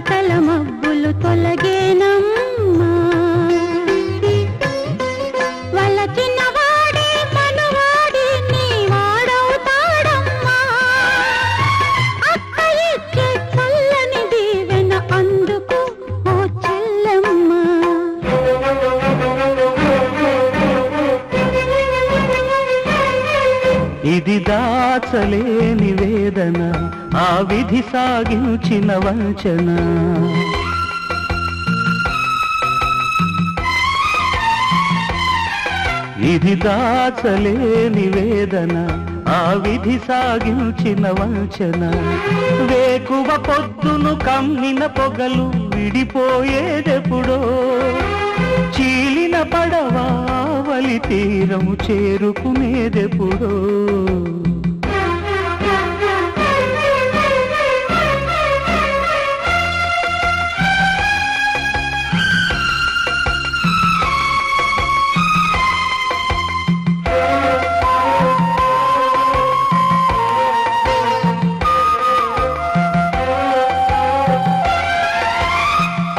తల మబ్బులు తొలగేనా? ఇది దాచలేని వేదన ఆ విధి సాగించిన వంచన. ఇది దాచలేని వేదన ఆ విధి సాగించిన వంచన. వేకువ పొద్దును కమ్మిన పొగలు విడిపోయేదెప్పుడో చీలిన పడవా పడవావలి తీరము చేరుకునేదెప్పుడో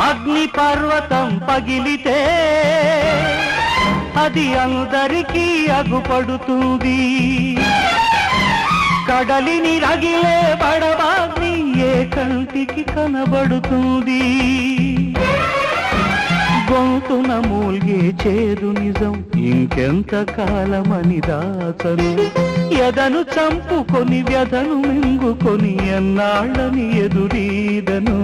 అగ్ని పర్వతం పగిలితే అది అందరికీ అగుపడుతుంది. కడలిని రగిలే పడవాగ్ని ఏ కంటికి కనబడుతుంది. గొంతున మూల్గే చేదు నిజం ఇంకెంత కాలమని దాచను. ఎదను చంపుకొని వ్యధను మింగుకొని ఎన్నాళ్ళని ఎదురీదను.